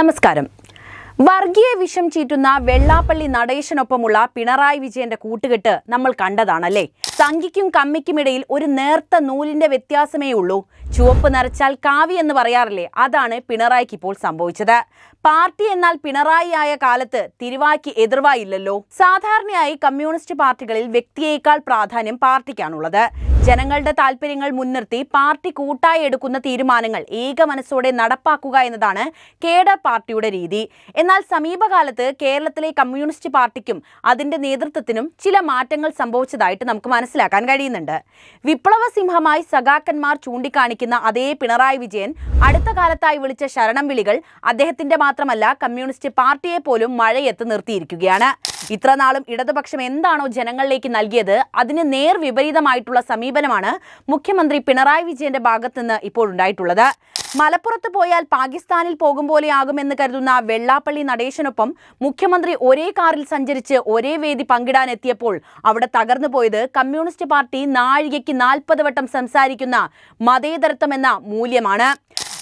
നമസ്കാരം. വർഗീയ വിഷം ചീറ്റുന്ന വെള്ളാപ്പള്ളി നടേശനൊപ്പമുള്ള പിണറായി വിജയന്റെ കൂട്ടുകെട്ട് നമ്മൾ കണ്ടതാണല്ലേ? സംഖ്യയ്ക്കും കമ്മിക്കുമിടയിൽ ഒരു നേർത്ത നൂലിന്റെ വ്യത്യാസമേ ഉള്ളൂ. ചുവപ്പ് നിറച്ചാൽ കാവി എന്ന് പറയാറില്ലേ? അതാണ് പിണറായിക്ക് ഇപ്പോൾ സംഭവിച്ചത്. പാർട്ടി എന്നാൽ പിണറായി ആയ കാലത്ത് തിരുവായ്ക്ക് എതിർവായില്ലല്ലോ. സാധാരണയായി കമ്മ്യൂണിസ്റ്റ് പാർട്ടികളിൽ വ്യക്തിയേക്കാൾ പ്രാധാന്യം പാർട്ടിക്കാണുള്ളത്. ജനങ്ങളുടെ താല്പര്യങ്ങൾ മുൻനിർത്തി പാർട്ടി കൂട്ടായി എടുക്കുന്ന തീരുമാനങ്ങൾ ഏക മനസ്സോടെ നടപ്പാക്കുക എന്നതാണ് കേഡർ പാർട്ടിയുടെ രീതി. എന്നാൽ സമീപകാലത്ത് കേരളത്തിലെ കമ്മ്യൂണിസ്റ്റ് പാർട്ടിക്കും അതിന്റെ നേതൃത്വത്തിനും ചില മാറ്റങ്ങൾ സംഭവിച്ചതായിട്ട് നമുക്ക് മനസ്സിലാക്കാൻ കഴിയുന്നുണ്ട്. വിപ്ലവ സിംഹമായി സഖാക്കന്മാർ ചൂണ്ടിക്കാണിക്കുന്ന അതേ പിണറായി വിജയൻ അടുത്ത കാലത്തായി വിളിച്ച ശരണം വിളികൾ അദ്ദേഹത്തിന്റെ മാത്രമല്ല കമ്മ്യൂണിസ്റ്റ് പാർട്ടിയെ പോലും മഴയത്ത് നിർത്തിയിരിക്കുകയാണ്. ഇത്ര നാളും ഇടതുപക്ഷം എന്താണോ ജനങ്ങളിലേക്ക് നൽകിയത് അതിന് നേർ വിപരീതമായിട്ടുള്ള സമീപനമാണ് മുഖ്യമന്ത്രി പിണറായി വിജയന്റെ ഭാഗത്തുനിന്ന് ഇപ്പോൾ ഉണ്ടായിട്ടുള്ളത്. മലപ്പുറത്ത് പോയാൽ പാകിസ്ഥാനിൽ പോകും പോലെയാകുമെന്ന് കരുതുന്ന വെള്ളാപ്പള്ളി നടേശനൊപ്പം മുഖ്യമന്ത്രി ഒരേ കാറിൽ സഞ്ചരിച്ച് ഒരേ വേദി പങ്കിടാൻ എത്തിയപ്പോൾ അവിടെ തകർന്നു പോയത് കമ്മ്യൂണിസ്റ്റ് പാർട്ടി നാഴികയ്ക്ക് നാൽപ്പത് വട്ടം സംസാരിക്കുന്ന മതേതരത്വം എന്ന മൂല്യമാണ്.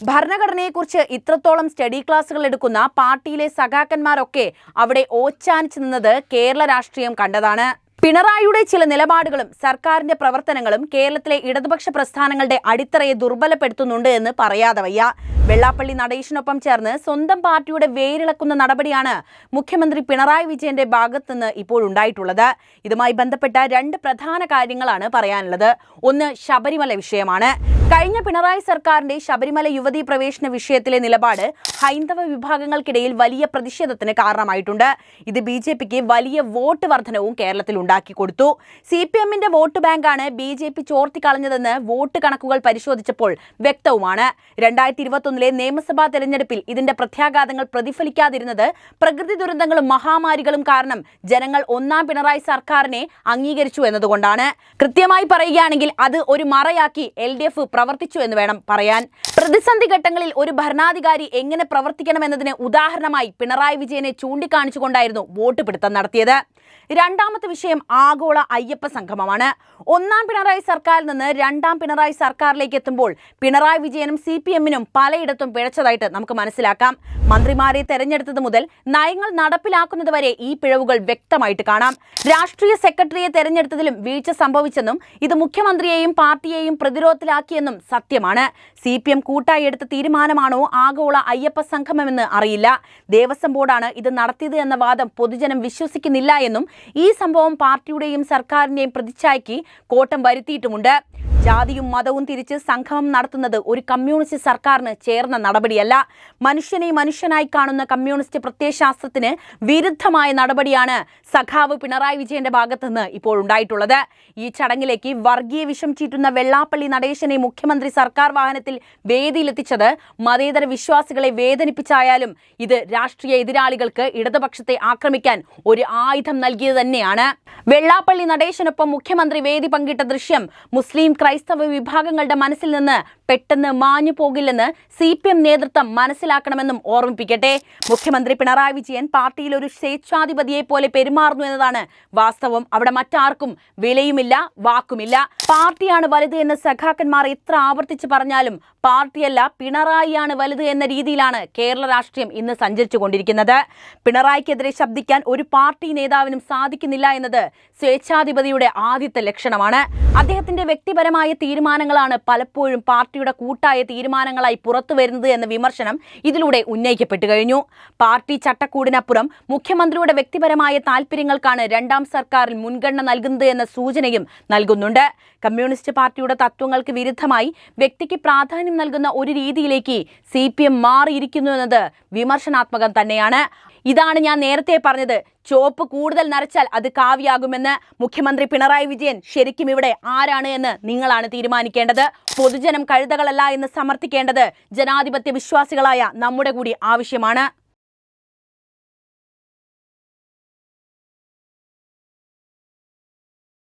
ഭരണഘടനയെക്കുറിച്ച് ഇത്രത്തോളം സ്റ്റഡി ക്ലാസ്സുകൾ എടുക്കുന്ന പാർട്ടിയിലെ സഖാക്കന്മാരൊക്കെ അവിടെ ഓച്ചാനിച്ചു നിന്നത് കേരള രാഷ്ട്രീയം കണ്ടതാണ്. പിണറായിയുടെ ചില നിലപാടുകളും സർക്കാരിന്റെ പ്രവർത്തനങ്ങളും കേരളത്തിലെ ഇടതുപക്ഷ പ്രസ്ഥാനങ്ങളുടെ അടിത്തറയെ ദുർബലപ്പെടുത്തുന്നുണ്ട് എന്ന് പറയാതെ വയ്യ. വെള്ളാപ്പള്ളി നടേശനൊപ്പം ചേർന്ന് സ്വന്തം പാർട്ടിയുടെ വേരിളക്കുന്ന നടപടിയാണ് മുഖ്യമന്ത്രി പിണറായി വിജയന്റെ ഭാഗത്തുനിന്ന് ഇപ്പോൾ ഉണ്ടായിട്ടുള്ളത്. ഇതുമായി ബന്ധപ്പെട്ട രണ്ട് പ്രധാന കാര്യങ്ങളാണ് പറയാനുള്ളത്. ഒന്ന് ശബരിമല വിഷയമാണ്. കഴിഞ്ഞ പിണറായി സർക്കാരിന്റെ ശബരിമല യുവതീ പ്രവേശന വിഷയത്തിലെ നിലപാട് ഹൈന്ദവ വിഭാഗങ്ങൾക്കിടയിൽ വലിയ പ്രതിഷേധത്തിന് കാരണമായിട്ടുണ്ട്. ഇത് ബി ജെ പിക്ക് വലിയ വോട്ട് വർധനവും കേരളത്തിൽ ഉണ്ടാക്കി കൊടുത്തു. സി പി എമ്മിന്റെ വോട്ട് ബാങ്കാണ് ബി ജെ പി ചോർത്തിക്കളഞ്ഞതെന്ന് വോട്ട് കണക്കുകൾ പരിശോധിച്ചപ്പോൾ വ്യക്തവുമാണ്. രണ്ടായിരത്തി ഇരുപത്തൊന്നിലെ നിയമസഭാ തെരഞ്ഞെടുപ്പിൽ ഇതിന്റെ പ്രത്യാഘാതങ്ങൾ പ്രതിഫലിക്കാതിരുന്നത് പ്രകൃതി ദുരന്തങ്ങളും മഹാമാരികളും കാരണം ജനങ്ങൾ ഒന്നാം പിണറായി സർക്കാരിനെ അംഗീകരിച്ചു എന്നതുകൊണ്ടാണ്. കൃത്യമായി പറയുകയാണെങ്കിൽ അത് ഒരു മറയാക്കി എൽ ഡി എഫ് പ്രവർത്തിച്ചു എന്ന് വേണം പറയാൻ. പ്രതിസന്ധി ഘട്ടങ്ങളിൽ ഒരു ഭരണാധികാരി എങ്ങനെ പ്രവർത്തിക്കണമെന്നതിന് ഉദാഹരണമായി പിണറായി വിജയനെ ചൂണ്ടിക്കാണിച്ചുകൊണ്ടായിരുന്നു വോട്ട് പിടുത്തം നടത്തിയത്. രണ്ടാമത്തെ വിഷയം ആഗോള അയ്യപ്പ സംഗമമാണ്. ഒന്നാം പിണറായി സർക്കാരിൽ നിന്ന് രണ്ടാം പിണറായി സർക്കാരിലേക്ക് എത്തുമ്പോൾ പിണറായി വിജയനും സി പി എമ്മിനും പലയിടത്തും പിഴച്ചതായിട്ട് നമുക്ക് മനസ്സിലാക്കാം. മന്ത്രിമാരെ തെരഞ്ഞെടുത്തത് മുതൽ നയങ്ങൾ നടപ്പിലാക്കുന്നത് വരെ ഈ പിഴവുകൾ വ്യക്തമായിട്ട് കാണാം. രാഷ്ട്രീയ സെക്രട്ടറിയെ തെരഞ്ഞെടുത്തതിലും വീഴ്ച സംഭവിച്ചെന്നും ഇത് മുഖ്യമന്ത്രിയെയും പാർട്ടിയെയും പ്രതിരോധത്തിലാക്കിയെന്നും സത്യമാണ്. സി പി എം കൂട്ടായി എടുത്ത തീരുമാനമാണോ ആഗോള അയ്യപ്പ സംഗമമെന്ന് അറിയില്ല. ദേവസ്വം ബോർഡാണ് ഇത് നടത്തിയത് എന്ന വാദം പൊതുജനം വിശ്വസിക്കുന്നില്ല എന്നും ഈ സംഭവം പാർട്ടിയുടെയും സർക്കാരിന്റെയും പ്രതിച്ഛായ്ക്ക് കോട്ടം വരുത്തിയിട്ടുമുണ്ട്. ജാതിയും മതവും തിരിച്ച് സംഗമം നടത്തുന്നത് ഒരു കമ്മ്യൂണിസ്റ്റ് സർക്കാരിന് ചേർന്ന നടപടിയല്ല. മനുഷ്യനെ മനുഷ്യനായി കാണുന്ന കമ്മ്യൂണിസ്റ്റ് പ്രത്യയശാസ്ത്രത്തിന് വിരുദ്ധമായ നടപടിയാണ് സഖാവ് പിണറായി വിജയന്റെ ഭാഗത്തുനിന്ന് ഇപ്പോൾ ഉണ്ടായിട്ടുള്ളത്. ഈ ചടങ്ങിലേക്ക് വർഗീയ വിഷം ചീറ്റുന്ന വെള്ളാപ്പള്ളി നടേശനെ മുഖ്യമന്ത്രി സർക്കാർ വാഹനത്തിൽ വേദിയിലെത്തിച്ചത് മതേതര വിശ്വാസികളെ വേദനിപ്പിച്ചായാലും ഇത് രാഷ്ട്രീയ എതിരാളികൾക്ക് ഇടതുപക്ഷത്തെ ആക്രമിക്കാൻ ഒരു ആയുധം നൽകിയത് തന്നെയാണ്. വെള്ളാപ്പള്ളി നടേശനൊപ്പം മുഖ്യമന്ത്രി വേദി പങ്കിട്ട ദൃശ്യം മുസ്ലിം ക്രൈസ്തവ വിഭാഗങ്ങളുടെ മനസ്സിൽ നിന്ന് പെട്ടെന്ന് മാഞ്ഞു പോകില്ലെന്ന് സി പി എം നേതൃത്വം മനസ്സിലാക്കണമെന്നും ഓർമ്മിപ്പിക്കട്ടെ. മുഖ്യമന്ത്രി പിണറായി വിജയൻ പാർട്ടിയിൽ ഒരു സ്വേച്ഛാധിപതിയെ പോലെ പെരുമാറുന്നു എന്നതാണ് വാസ്തവം. അവിടെ മറ്റാർക്കും വിലയുമില്ല വാക്കുമില്ല. പാർട്ടിയാണ് വലുത് എന്ന് സഖാക്കന്മാർ എത്ര ആവർത്തിച്ച് പറഞ്ഞാലും പാർട്ടിയല്ല പിണറായിയാണ് വലുത് എന്ന രീതിയിലാണ് കേരള രാഷ്ട്രീയം ഇന്ന് സഞ്ചരിച്ചു കൊണ്ടിരിക്കുന്നത് പിണറായിക്കെതിരെ ശബ്ദിക്കാൻ ഒരു പാർട്ടി നേതാവിനും സാധിക്കുന്നില്ല എന്നത് സ്വേച്ഛാധിപതിയുടെ ആദ്യത്തെ ലക്ഷണമാണ്. അദ്ദേഹത്തിന്റെ വ്യക്തിപരമായ തീരുമാനങ്ങളാണ് പലപ്പോഴും പാർട്ടിയുടെ കൂട്ടായ തീരുമാനങ്ങളായി പുറത്തു വരുന്നത് എന്ന വിമർശനം ഇതിലൂടെ ഉന്നയിക്കപ്പെട്ടു കഴിഞ്ഞു. പാർട്ടി ചട്ടക്കൂടിനപ്പുറം മുഖ്യമന്ത്രിയുടെ വ്യക്തിപരമായ താല്പര്യങ്ങൾക്കാണ് രണ്ടാം സർക്കാരിൽ മുൻഗണന നൽകുന്നത് എന്ന സൂചനയും നൽകുന്നുണ്ട്. കമ്മ്യൂണിസ്റ്റ് പാർട്ടിയുടെ തത്വങ്ങൾക്ക് വിരുദ്ധമായി വ്യക്തിക്ക് പ്രാധാന്യം നൽകുന്ന ഒരു രീതിയിലേക്ക് സി പി എം മാറിയിരിക്കുന്നു എന്നത് വിമർശനാത്മകം തന്നെയാണ്. ഇതാണ് ഞാൻ നേരത്തെ പറഞ്ഞത്. ചോപ്പ് കൂടുതൽ നരച്ചാൽ അത് കാവ്യാകുമെന്ന് മുഖ്യമന്ത്രി പിണറായി വിജയൻ ശരിക്കും ഇവിടെ ആരാണ് എന്ന് നിങ്ങളാണ് തീരുമാനിക്കേണ്ടത്. പൊതുജനം കഴുതകളല്ല എന്ന് സമർത്ഥിക്കേണ്ടത് ജനാധിപത്യ വിശ്വാസികളായ നമ്മുടെ കൂടി ആവശ്യമാണ്.